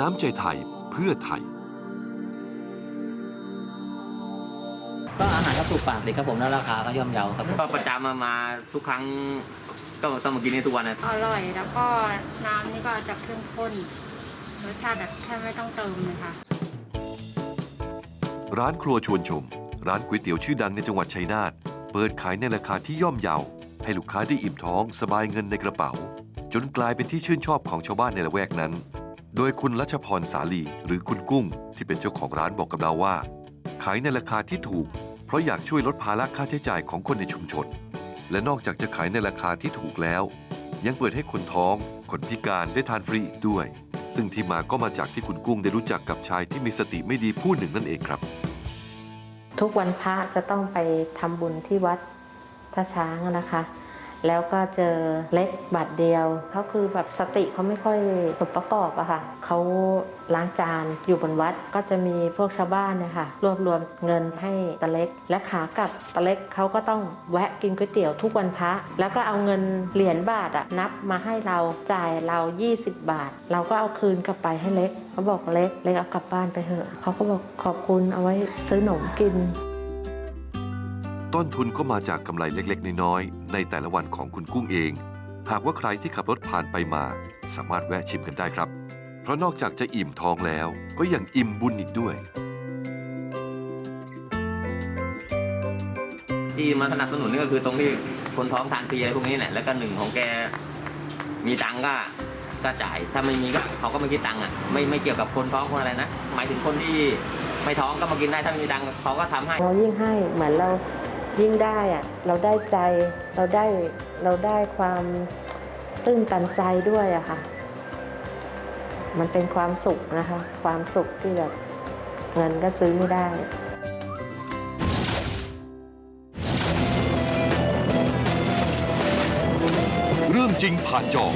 น้ำใจไทยเพื่อไทย ก็อาหารก็ถูกปากดีครับผมแล้วราคาก็ย่อมเยาครับผมก็ประจำมามาทุกครั้ง ก็ต้องมากินนี่ทุกวันนะอร่อยแล้วก็น้ำนี่ก็จะเข้มข้นรสชาติแบบแทบไม่ต้องเติมเลยค่ะ ร้านครัวชวนชม ร้านก๋วยเตี๋ยวชื่อดังในจังหวัดชัยนาทเปิดขายในราคาที่ย่อมเยา ให้ลูกค้าได้อิ่มท้องสบายเงินในกระเป๋า จนกลายเป็นที่ชื่นชอบของชาวบ้านในละแวกนั้นโดยคุณรัชพรสาลีหรือคุณกุ้ง ที่เป็นเจ้าของร้านบอกกับเราว่า ขายในราคาที่ถูก เพราะอยากช่วยลดภาระค่าใช้จ่ายของคนในชุมชน และนอกจากจะขายในราคาที่ถูกแล้ว ยังเปิดให้คนท้อง คนพิการได้ทานฟรีอีกด้วย ซึ่งที่มาก็มาจากที่คุณกุ้งได้รู้จักกับชายที่มีสติไม่ดีผู้หนึ่งนั่นเองครับ ทุกวันพระจะต้องไปทำบุญที่วัดท่าช้างนะคะ แล้วก็เจอเล็กบาทเดียวเขาคือแบบสติเขาไม่ค่อยสมประกอบอะค่ะเขาล้างจานอยู่บนวัดก็จะมีพวกชาวบ้านเนี่ยค่ะรวบรวมเงินให้ตาเล็ก และขากับตาเล็กเขาก็ต้องแวะกินก๋วยเตี๋ยวทุกวันพระ แล้วก็เอาเงินเหรียญบาทอะนับมาให้เราจ่ายเรา 20 บาท เราก็เอาคืนกลับไปให้เล็กเขาบอกเล็กเล็กเอากลับบ้านไปเถอะเขาก็บอกขอบคุณเอาไว้ซื้อหนมกิน ต้นทุนก็มาจากกำไรเล็กๆ น้อยๆ ในแต่ละวันของคุณกุ้งเอง หากว่าใครที่ขับรถผ่านไปมา สามารถแวะชิมกันได้ครับ เพราะนอกจากจะอิ่มท้องแล้ว ก็ยังอิ่มบุญอีกด้วย ที่มาสนับสนุนนี่ก็คือตรงที่คนท้องทานฟรีอะไรพวกนี้แหละแล้วก็หนึ่งของแกมีตังค์ก็ก็จ่ายถ้าไม่มีก็เขาก็ไม่คิดตังค์อะไม่ไม่เกี่ยวกับคนท้องคนอะไรนะหมายถึงคนที่ไม่ท้องก็มากินได้ถ้าไม่มีตังค์เขาก็ทำให้เรายิ่งให้เหมือนเรา ยิ่งได้อะเราได้ใจเราได้เราได้ความตื้นตันใจด้วยอะค่ะ มันเป็นความสุขนะคะ ความสุขที่แบบเงินก็ซื้อไม่ได้เรื่องจริงผ่านจอ